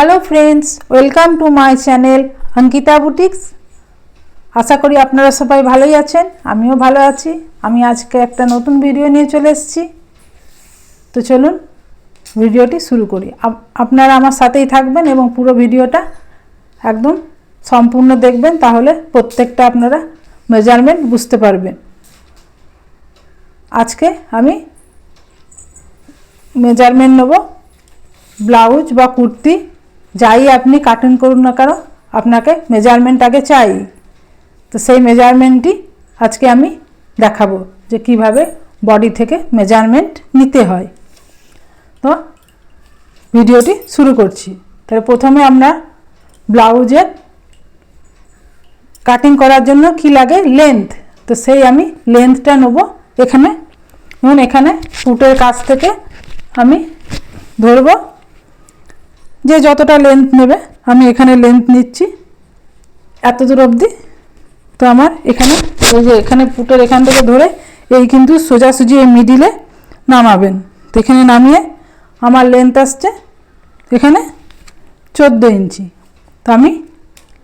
Hello friends welcome to my channel Ankita boutiques আশা করি আপনারা সবাই ভালোই আছেন, আমিও ভালো আছি। আমি আজকে একটা নতুন ভিডিও নিয়ে চলে এসেছি। তো চলুন ভিডিওটি শুরু করি। আপ- আপনারা আমার সাথেই থাকবেন এবং পুরো ভিডিওটা একদম সম্পূর্ণ দেখবেন, তাহলে প্রত্যেকটা আপনারা মেজারমেন্ট বুঝতে পারবেন। আজকে আমি মেজারমেন্ট নেব ব্লাউজ বা কুর্তি যাই আপনি কাটিং করুন না কেন, আপনাকে মেজারমেন্ট আগে চাই। তো সেই মেজারমেন্টটি আজকে আমি দেখাবো যে কীভাবে বডি থেকে মেজারমেন্ট নিতে হয়। তো ভিডিওটি শুরু করছি। তাহলে প্রথমে আমরা ব্লাউজের কাটিং করার জন্য কি লাগে? লেন্থ। তো সেই আমি লেন্থটা নেব এখানে। যেমন এখানে ফুটের কাছ থেকে আমি ধরবো। যে যতটা লেন্থ নেবে, আমি এখানে লেন্থ নিচ্ছি। এত দূর অবধি তো আমার এখানে, এই যে এখানে পুটের এখান থেকে ধরে, এই কিন্তু সোজাসুজি এই মিডিলে নামাবেন। তো এখানে নামিয়ে আমার লেন্থ আসছে, এখানে চোদ্দ ইঞ্চি। তো আমি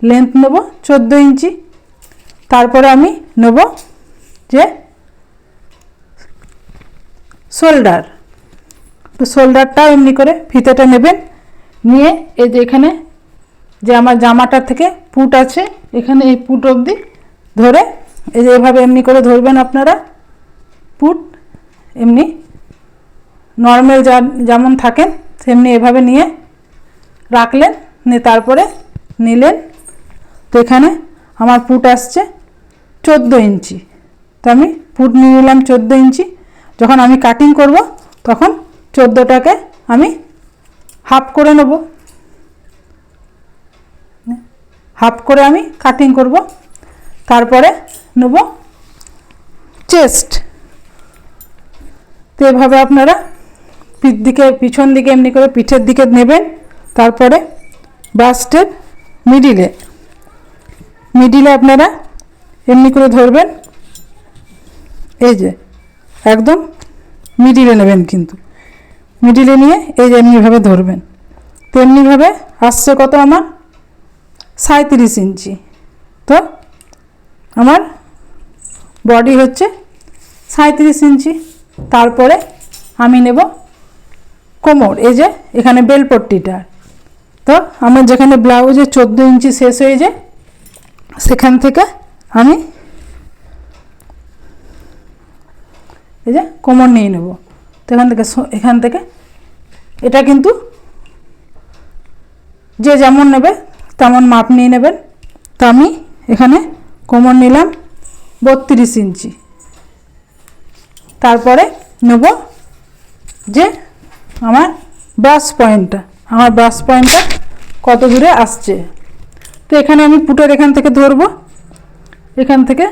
লেন্থ নেব চোদ্দ ইঞ্চি। তারপরে আমি নেব যে শোল্ডার তো শোল্ডারটাও এমনি করে ফিতেটা নেবেন। নিয়ে এই যে এখানে যে আমার জামাটার থেকে পুট আছে, এখানে এই পুট অবধি ধরে, এই যে এভাবে এমনি করে ধরবেন আপনারা, পুট, এমনি নর্মাল যা, যেমন থাকেন, সেমনি এভাবে নিয়ে রাখলেন, নিয়ে তারপরে নিলেন। তো এখানে আমার পুট আসছে চোদ্দ ইঞ্চি। তো আমি পুট নিয়ে নিলাম চোদ্দ ইঞ্চি। যখন আমি কাটিং করব, তখন চোদ্দোটাকে আমি হাফ করে নেব। হাফ করে আমি কাটিং করব। তারপরে নেব চেস্ট তো এভাবে আপনারা পিঠ দিকে, পিছন দিকে এমনি করে পিঠের দিকে নেবেন। তারপরে বাস্টের মিডিলে মিডিলে আপনারা এমনি করে ধরবেন। এই যে, একদম মিডিলে নেবেন কিন্তু। মিডিলে নিয়ে এই যে এমনিভাবে ধরবেন। তো এমনিভাবে আসছে কত আমার? সাঁত্রিশ ইঞ্চি। তো আমার বডি হচ্ছে সাঁত্রিশ ইঞ্চি। তারপরে আমি নেব কোমর, এই যে এখানে বেলপট্টিটা। তো আমার যেখানে ব্লাউজে চোদ্দ ইঞ্চি শেষ হয়ে যায়, সেখান থেকে আমি এই যে কোমর নিয়ে নেব। তো এখান থেকে এখান থেকে এটা কিন্তু যে যেমন নেবে তেমন মাপ নিয়ে নেবেন। তো আমি এখানে কোমর নিলাম বত্রিশ ইঞ্চি। তারপরে নেব যে আমার ব্রাশ পয়েন্টটা। আমার ব্রাশ পয়েন্টটা কত দূরে আসছে? তো এখানে আমি পুটের এখান থেকে ধরবো। এখান থেকে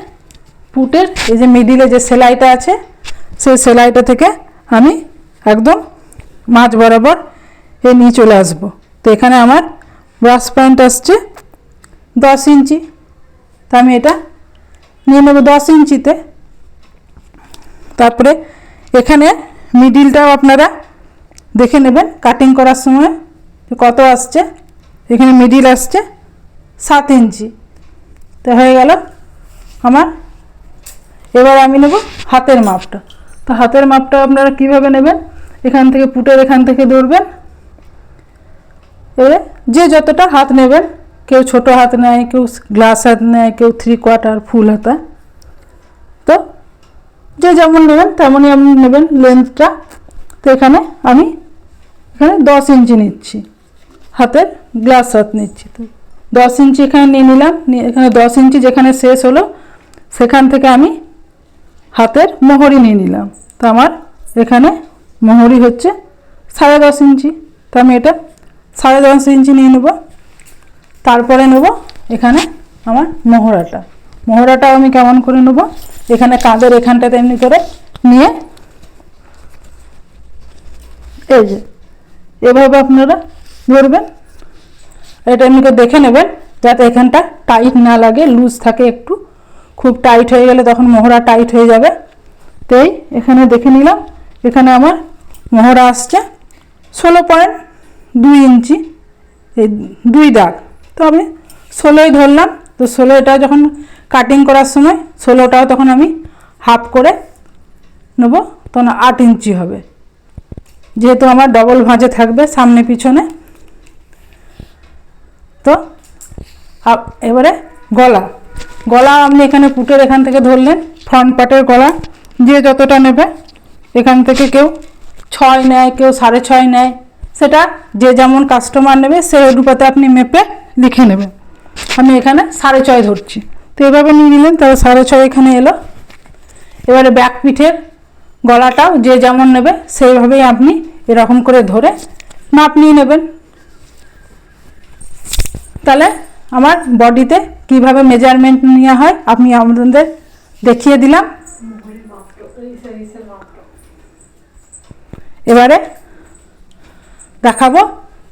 পুটের এই যে মিডিলে যে সেলাইটা আছে, সেই সেলাইটা থেকে আমি একদম মাঝ বরাবর এ নিয়ে চলে আসব। তো এখানে আমার ব্রাশ পয়েন্ট আসছে দশ ইঞ্চি। তা আমি এটা নিয়ে নেব দশ ইঞ্চিতে। তারপরে এখানে মিডিলটাও আপনারা দেখে নেবেন কাটিং করার সময় কত আসছে। এখানে মিডিল আসছে সাত ইঞ্চি। তো হয়ে গেল আমার। এবার আমি নেব হাতের মাপটা। তো হাতের মাপটা আপনারা কীভাবে নেবেন? এখান থেকে পুটের এখান থেকে ধরবেন। এবারে যে যতটা হাত নেবেন, কেউ ছোট হাত নেয়, কেউ গ্লাস হাত নেয়, কেউ থ্রি কোয়ার্টার ফুল হাতা। তো যে যেমন নেবেন, তেমনই আপনি নেবেন লেন্থটা তো এখানে আমি এখানে দশ ইঞ্চি নিচ্ছি। হাতের গ্লাস হাত নিচ্ছি তো। দশ ইঞ্চি এখানে নিয়ে নিলাম এখানে দশ ইঞ্চি যেখানে শেষ হলো, সেখান থেকে আমি হাতের মোহরি নিয়ে নিলাম। তো আমার এখানে মোহরি হচ্ছে সাড়ে দশ ইঞ্চি। তো আমি এটা সাড়ে দশ ইঞ্চি নিয়ে নেব। তারপরে নেব এখানে আমার মোহরাটা। মোহরাটাও আমি কেমন করে নেব? এখানে কাঁধের এখানটাতে এমনি করে নিয়ে এই যে, এভাবে আপনারা ধরবেন। এটা এমনি করে দেখে নেবেন যাতে এখানটা টাইট না লাগে লুজ থাকে একটু। খুব টাইট হয়ে গেলে তখন মোহরা টাইট হয়ে যাবে। তো এই এখানে দেখে নিলাম, এখানে আমার মোহরা আসছে ষোলো পয়েন্ট দুই ইঞ্চি, এই দুই দাগ। তো আমি ষোলোই ধরলাম, তো ষোলোটা যখন কাটিং করার সময়, ষোলোটাও তখন আমি হাফ করে নেব, তখন আট ইঞ্চি হবে। যেহেতু আমার ডবল ভাঁজে থাকবে সামনে পিছনে, তো এবারে গলা। গলা আপনি এখানে পুটের এখান থেকে ধরলেন ফ্রন্ট পার্টের গলা। যে যতটা নেবে, এখান থেকে কেউ ছয় নেয়, কেউ সাড়ে ছয় নেয়, সেটা যে যেমন কাস্টমার নেবে সেই অনুপাতে আপনি মেপে লিখে নেবেন। আমি এখানে সাড়ে ছয় ধরছি। তো এভাবে নিয়ে নিলেন, তাহলে সাড়ে ছয় এখানে এলো। এবারে ব্যাক পিঠের গলাটাও যে যেমন নেবে, সেইভাবেই আপনি এরকম করে ধরে মাপ নিয়ে নেবেন। তাহলে আমার বডিতে কীভাবে মেজারমেন্ট নেওয়া হয় আপনি আপনাদের দেখিয়ে দিলাম। এবারে দেখাবো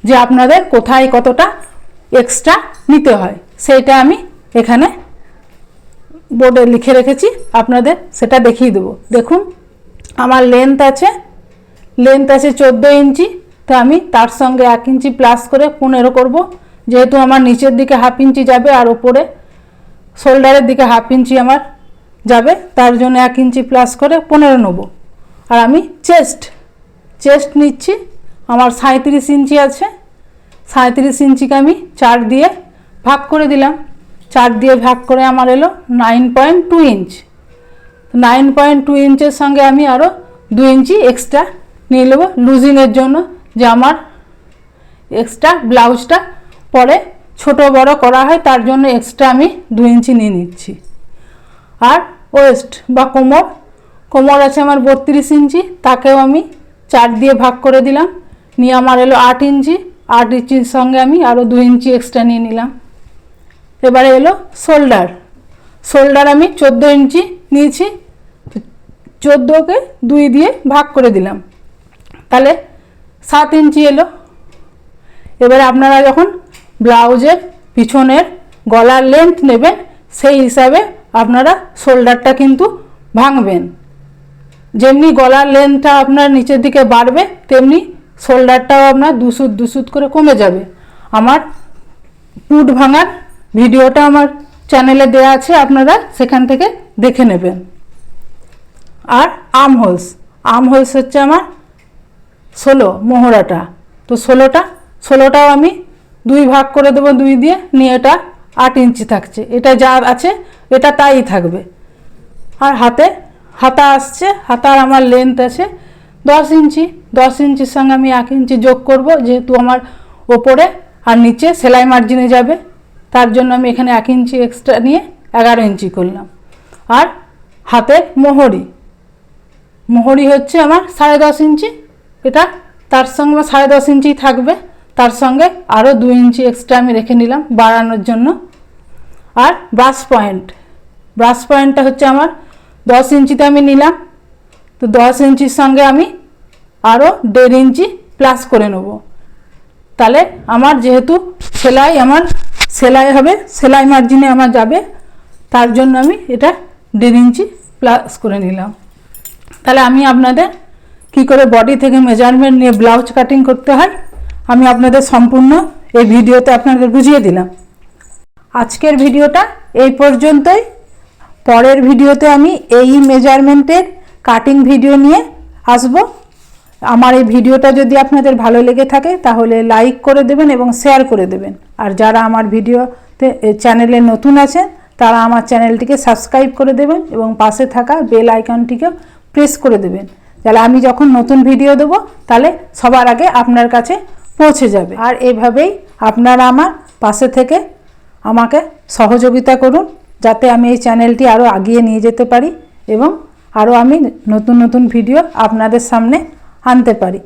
যে আপনাদের কোথায় কতটা এক্সট্রা নিতে হয়। সেইটা আমি এখানে বোর্ডে লিখে রেখেছি, আপনাদের সেটা দেখিয়ে দেবো। দেখুন, আমার লেন্থ আছে লেন্থ আছে চোদ্দ ইঞ্চি, তো আমি তার সঙ্গে এক ইঞ্চি প্লাস করে পনেরো করব। যেহেতু আমার নিচের দিকে হাফ ইঞ্চি যাবে আর ওপরে শোল্ডারের দিকে হাফ ইঞ্চি আমার যাবে, তার জন্য এক ইঞ্চি প্লাস করে পনেরো নেব। আর আমি চেস্ট চেস্ট নিচ্ছি। আমার সাঁত্রিশ ইঞ্চি আছে। সাঁত্রিশ ইঞ্চিকে আমি চার দিয়ে ভাগ করে দিলাম। চার দিয়ে ভাগ করে আমার এলো nine point two inch nine point two ইঞ্চের সঙ্গে আমি আরও দু ইঞ্চি এক্সট্রা নিয়ে নেব লুজিংয়ের জন্য, যে আমার এক্সট্রা ব্লাউজটা পরে ছোট বড় করা হয়, তার জন্য এক্সট্রা আমি দু ইঞ্চি নিয়ে নিচ্ছি। আর ওয়েস্ট বা কোমর। কোমর আছে আমার বত্রিশ ইঞ্চি, তাকেও আমি চার দিয়ে ভাগ করে দিলাম। নিয়ে আমার এলো আট ইঞ্চি, আট ইঞ্চির সঙ্গে আমি আরও দু ইঞ্চি এক্সট্রা নিয়ে নিলাম। এবারে এলো শোল্ডার। শোল্ডার আমি চোদ্দ ইঞ্চি নিয়েছি, চোদ্দোকে দুই দিয়ে ভাগ করে দিলাম। তাহলে সাত ইঞ্চি এলো। এবারে আপনারা যখন ব্লাউজের পিছনের গলার লেন্থ নেবেন, সেই হিসাবে আপনারা শোল্ডারটা কিন্তু ভাঙবেন। যেমনি গলার লেন্থটা আপনার নিচের দিকে বাড়বে, তেমনি শোল্ডারটাও আপনার দুসুত দুসুত করে কমে যাবে। আমার পুট ভাঙার ভিডিওটা আমার চ্যানেলে দেওয়া আছে, আপনারা সেখান থেকে দেখে নেবেন। আর আর্ম হোলস আর্ম হোলস হচ্ছে আমার ষোলো মোহরাটা। তো ষোলোটা, ষোলোটাও আমি দুই ভাগ করে দেবো, দুই দিয়ে নিয়ে এটা আট ইঞ্চি থাকছে। এটা যা আছে, এটা তাই থাকবে। আর হাতে হাতা আসছে, হাতার আমার লেন্থ আছে দশ ইঞ্চি। দশ ইঞ্চির সঙ্গে আমি এক ইঞ্চি যোগ করব, যেহেতু আমার ওপরে আর নিচে সেলাই মার্জিনে যাবে। তার জন্য আমি এখানে এক ইঞ্চি এক্সট্রা নিয়ে এগারো ইঞ্চি করলাম। আর হাতের মোহরি। মোহরি হচ্ছে আমার সাড়ে দশ ইঞ্চি। এটা তার সঙ্গে আমার সাড়ে দশ ইঞ্চি থাকবে। তার সঙ্গে আরও দু ইঞ্চি এক্সট্রা আমি রেখে নিলাম বাড়ানোর জন্য। আর ব্রাশ পয়েন্ট ব্রাশ পয়েন্টটা হচ্ছে আমার দশ ইঞ্চিতে আমি নিলাম। তো দশ ইঞ্চির সঙ্গে আমি আরও দেড় ইঞ্চি প্লাস করে নেব। তাহলে আমার যেহেতু সেলাই আমার সেলাই হবে, সেলাই মার্জিনে আমার যাবে, তার জন্য আমি এটা দেড় ইঞ্চি প্লাস করে নিলাম। তাহলে আমি আপনাদের কি করে বডি থেকে মেজারমেন্ট নিয়ে ব্লাউজ কাটিং করতে হয় আমি আপনাদের সম্পূর্ণ এই ভিডিওতে আপনাদের বুঝিয়ে দিলাম। আজকের ভিডিওটা এই পর্যন্তই। পরের ভিডিওতে আমি এই মেজারমেন্টের কাটিং ভিডিও নিয়ে আসব। আমার এই ভিডিওটা যদি আপনাদের ভালো লেগে থাকে, তাহলে লাইক করে দেবেন এবং শেয়ার করে দেবেন। আর যারা আমার ভিডিওতে চ্যানেলে নতুন আছেন, তারা আমার চ্যানেলটিকে সাবস্ক্রাইব করে দেবেন এবং পাশে থাকা বেল আইকনটিকে প্রেস করে দেবেন। তাহলে আমি যখন নতুন ভিডিও দেবো, তাহলে সবার আগে আপনার কাছে পৌঁছে যাবে। আর এভাবেই আপনারা আমার পাশে থেকে আমাকে সহযোগিতা করুন, যাতে আমি এই চ্যানেলটি আরও আগিয়ে নিয়ে যেতে পারি এবং আরও আমি নতুন নতুন ভিডিও আপনাদের সামনে আনতে পারি।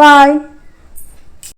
বাই